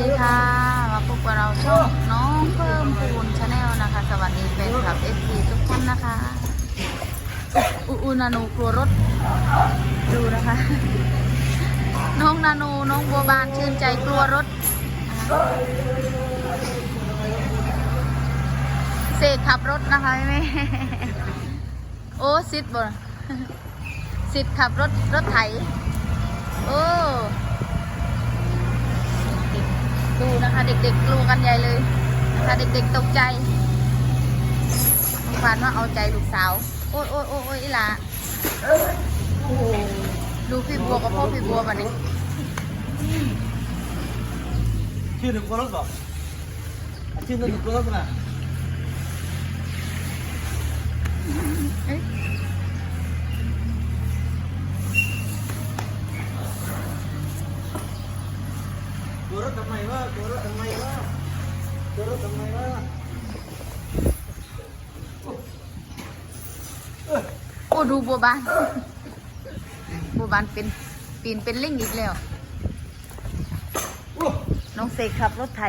ดีค่ะ มาพบกับเราช่องน้องเพิ่มพูนชาแนลนะคะ สวัสดีแฟนคลับเอฟซีทุกท่านนะคะ อุอุนานูกลัวรถ ดูนะคะ น้องนานูน้องบัวบานชื่นใจกลัวรถ เสกขับรถนะคะแม่โอ้ซิดบ่สิทธิ์ขับรถรถไถ โอ้ ดูนะคะ เด็กๆกลัวกันใหญ่เลยนะคะ เด็กๆตกใจเมื่อวานว่าเอาใจลูกสาว โอ้ยโอ้ยโอ้ยอีหลาโอ้โหดูพี่บัวกับพ่อพี่บัวมาดิชื่อหนึ่งคนรถบอกอะชื่อหนึ่งคนรถนะ เอ้ยตัวรถทำไมวะตัวรถทำไมวะตัวรถทำไมวะโอ้ดูบัวบานบัวบานเป็นปีนเป็นลิงอีกแล้วโอ้น้องเสกขับรถไถ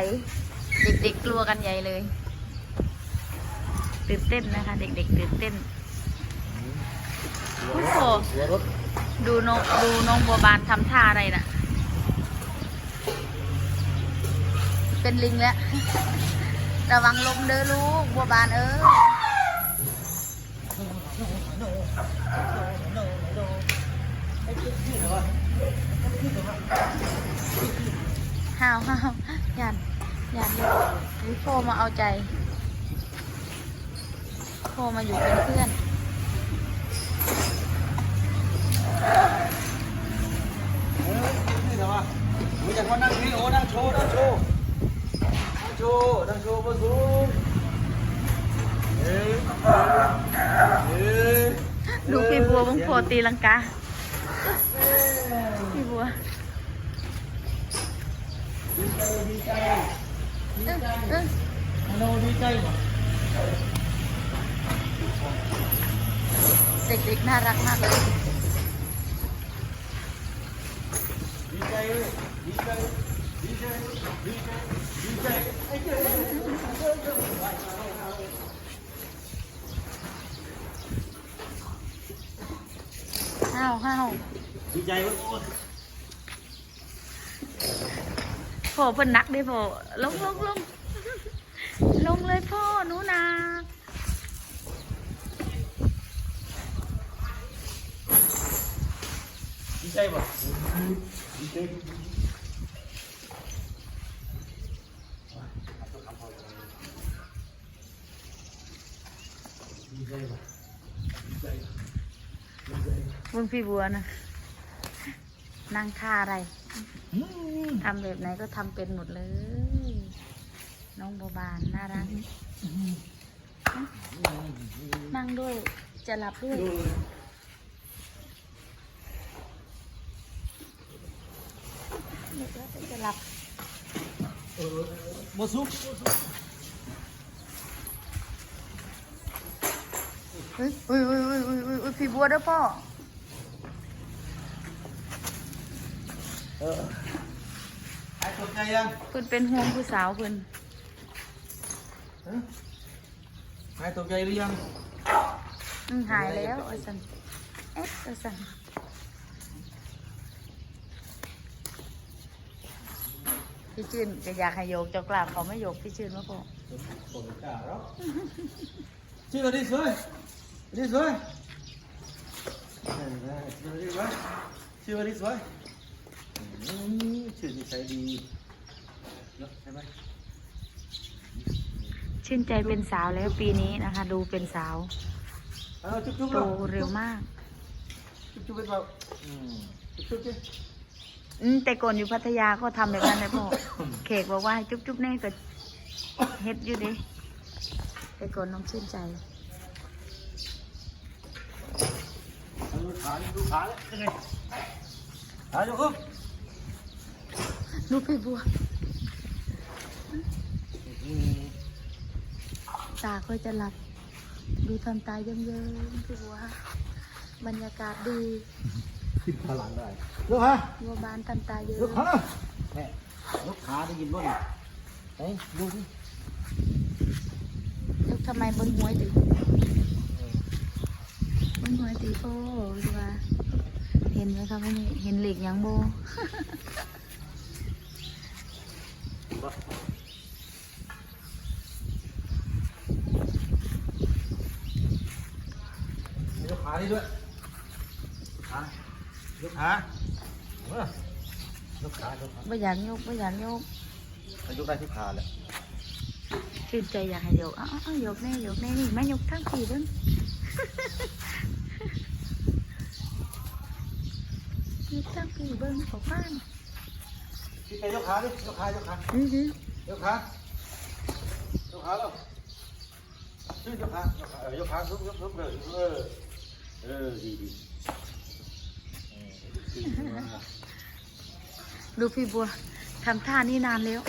เด็กๆกลัวกันใหญ่เลย ตื่นเต้นนะคะ เด็กๆตื่นเต้นโอ้โหตัวรถดูน้องดูน้องบัวบานทำท่าอะไรน่ะ เป็นลิงแล้ว ระวังลมเด้อลูก บัวบานเออห้าวห้าวยันยันวิโฟมาเอาใจ โฟมาอยู่เป็นเพื่อน เออนี่เหรอวะมึงอยากมานั่งนี่โอ้นั่งโชว์นั่งโชว์นั่งโชว์นั่งโชว์บนสูงเอ้ยเอ้ย ดูพี่ บัวบังโพตีลังกาพี่บัวดีใจดีใจดีใจเด็กๆน่ารักมากเลย ดีใจเลยดีใจดีใจดีใจดีใจไอ้เจ้า ห้าวห้าว ดี ใจเว้ยโอ้ยพ่อเพิ่นนักเด้พ่อลงลงลงลงเลยพ่อหนูนาดีใจป่ะดีใจดีใจป่ะดีใจดีใจเบิ่งพี่บัวนะ นั่งท่าอะไรอืมทำแบบไหนก็ทำเป็นหมดเลย น้องโบบานน่ารักนั่งด้วยจะหลับด้วยดูเด็กแล้วจะหลับเออมาซุกเฮ้ยอุ้ยอุ้ยอุ้ยอุ้ยอุ้ยอุ้ยพี่บัวเด้อพ่อ เออไอ้ตกใจยังเพิ่นเป็นห่วงผู้สาวเพิ่นฮะไอ้ตกใจหรือยังอืมหายแล้วไอ้สันเอ๊ะไอ้สันพี่ชื่นก็อยากให้โยกเจ้ากลางเขาไม่โยกพี่ชื่นมาพ่อผมกล้าหรอกชื่ออะไรสวยดีสวยชื่ออะไรสวยชื่ออะไรสวย อืมชื่อนิสัยดีเนอะใช่ไหมชื่นใจเป็นสาวแล้วปีนี้นะคะ ดูเป็นสาวเอาจุ๊บจุ๊บโตแล้วเร็วมาก จุ๊บจุ๊บเป็นเปล่าอืมจุ๊บจุ๊บดิอืมแต่ก่อนอยู่พัทยาก็ทำแบบนั้นเลยพ่อ เขกบอกว่าให้จุ๊บจุ๊บแน่ก็เฮ็ดอยู่เดิแต่ก่อนน้องชื่นใจ เอาดูขาดิดูขาเลยยังไงขาอยู่ครับ ลูกพี่บัวอืมตาค่อยจะหลับ ดูทำตาเยิ้มๆพี่บัวบรรยากาศดีขึ้นพลังได้ลูกฮะบัวบานทำตาเยิ้ลูกมฮะแม่ยกขาได้ยินบ่เนี่ยเฮ้ยดูสิยกทำไมบนหัวดิบนหัวดิโอ้ดูว่าเห็นไหมครับนี่เห็นเหล็กยังโบ บ่ยกขาได้ด้วยขายกขาเออยกขายกขาไม่อยากยกไม่อยากยกถ้ายกได้ทุกขาแหละชื่นใจอยากให้ยกอ้าวอ้าวยกแน่ยกแน่นี่แม่ยกทั้งสี่เบิ้งยกทั้งสี่เบิ้งขอบ้าน พี่ไปยกขาดิยกขายกขาอือหือยกขายกขาแล้วชื่อยกขายกขาเออยกขาทุบยกทุบเลยเออเออดีดีเออดีดีมากดูพี่บัวทำท่านี่นานแล้ว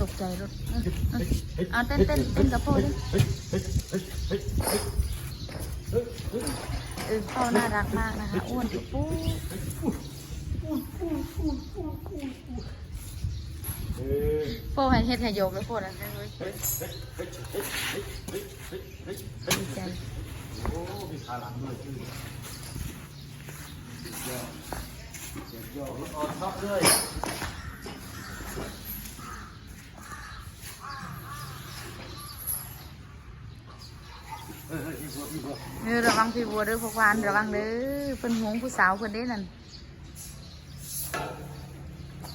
ตกใจรถเอ้ยเอ้ยอะเต้นเต้นเต้นกับพ่อดิเฮ้ยเฮ้ย เอองเป้าน่ารักมากนะคะอ้วนปุ๊บโป้ให้เฮ็ดให้โยมแล้วโป้นะเฮ้ยดีใจโอ้มีขาหลังด้วยชื่อยอดยอดออนท็อปด้วย เออระวังพี่บัวเด้อพวกวานระวังเด้อเพิ่นห่วงผู้สาวเพิ่นเด้นั่น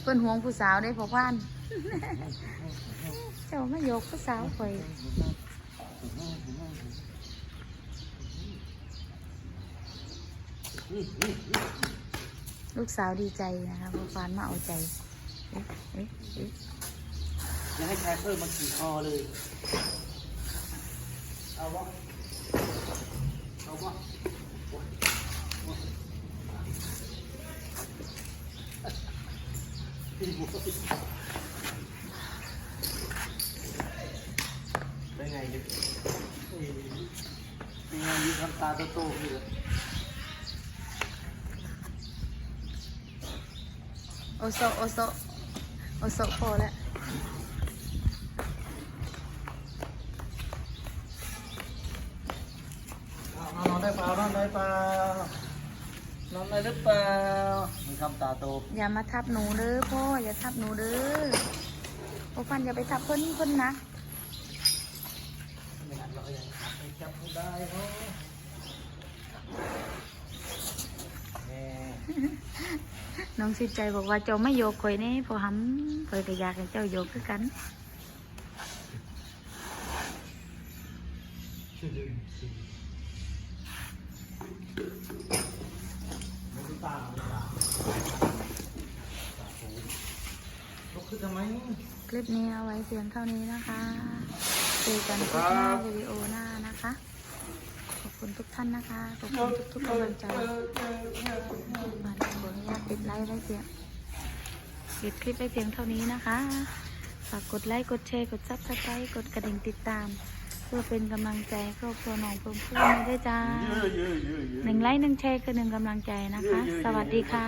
เพิ่นห่วงผู้สาวเด้พวกวาน เจ้ามาโยกผู้สาวข่อยลูกสาวดีใจนะคะพวกวานมาเอาใจเอ๊ะเอ๊ะเอ๊ะอย่าให้ชายเพิ่มมาขี่คอเลย เอาวะ đây ngày được anh em đi thăm ta tô tô được ô sợ ô sợ. Ô sợ phô đấy. เลยโอโซโอโซโอโซพอแล้วเอานอนได้เปล่านอนได้เปล่านอนได้หรือเปล่ามีทำตาโตอย่ามาทับหนูเด้อพ่ออย่าทับหนูเด้อพวกวานอย่าไปทับเพิ่นเพิ่นนะไม่งั้นเรายังไปจับไม่ได้เนาะแม่น้องสิใจบอกว่าเจ้าไม่โยกข่อยแนี่พอหำข่อยก็อยากให้เจ้าโยกคือกัน ไม่ได้ตาไม่ได้ตาตาโผ ลุกขึ้นทำไม คลิปนี้เอาไว้เพียงเท่านี้นะคะเจอกันคลิปหน้าวิดีโอหน้านะคะ ขอบคุณทุกท่านนะคะ ขอบคุณทุกๆกำลังใจมาขออนุญาตปิดไลฟ์ไว้เพียงปิดคลิปไว้เพียงเท่านี้นะคะ ฝากกดไลค์ กดแชร์ กดซับสไครต์กดกระดิ่งติดตาม เพื่อเป็นกำลังใจครอบครัวหนองเพิ่มพูนไม่ได้จ้าหนึ่งไลค์หนึ่งแชร์คือหนึ่งกำลังใจนะคะ สวัสดีค่ะ